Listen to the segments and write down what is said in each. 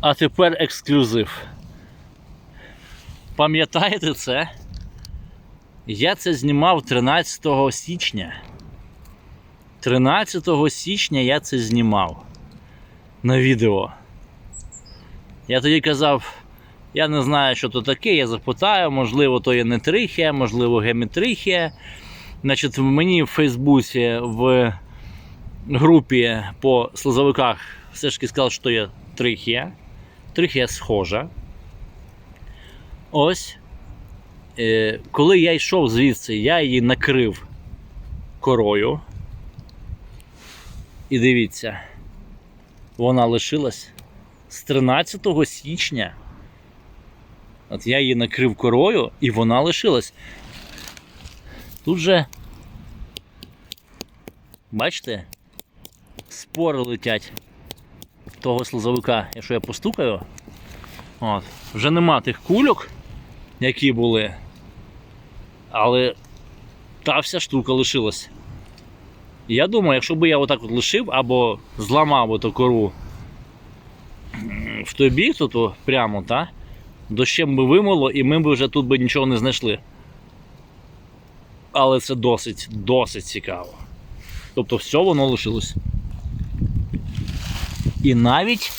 А тепер ексклюзив. Пам'ятаєте це? Я це знімав 13 січня. 13 січня я це знімав на відео. Я тоді казав, я не знаю, що то таке, я запитаю, можливо, то є не трихія, можливо, геметрихія. Значить, мені в Фейсбуці в групі по слизовиках все ж таки сказали, що є трихія. Трихія схожа. Ось. Е, коли я йшов звідси, я її накрив корою. І дивіться, вона лишилась з 13 січня. От я її накрив корою і вона лишилась. Тут же, бачите, спори летять того слизовика, якщо я постукаю, от, вже нема тих кульок, які були, але та вся штука лишилась. Я думаю, якщо б я отак от лишив або зламав оту кору в той бік, то, то прямо, та, дощем би вимило, і ми б вже тут би нічого не знайшли. Але це досить, досить цікаво. Тобто все воно лишилось. І навіть,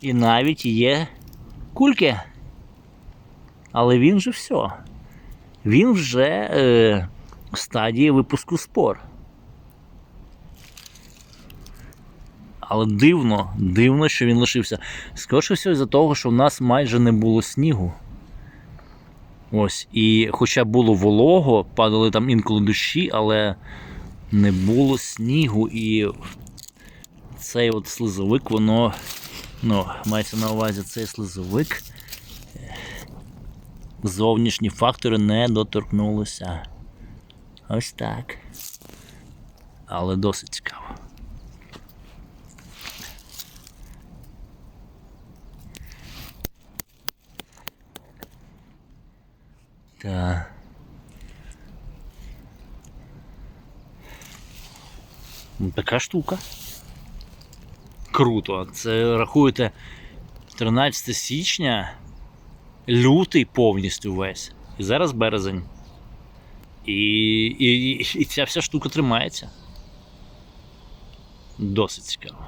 і навіть є кульки. Але він же все. Він вже е, в стадії випуску спор. Але дивно, дивно, що він лишився. Скоріше всього, із-за того, що в нас майже не було снігу. Ось. І хоча було волого, падали там інколи дощі, але не було снігу. І цей от слизовик, воно. Ну, мається на увазі цей слизовик. Зовнішні фактори не доторкнулися. Ось так. Але досить цікаво. Так. Ну, Така штука. Круто. Це рахуєте 13 січня, лютий повністю весь. І зараз березень. І, і, і, ця вся штука тримається. Досить цікаво.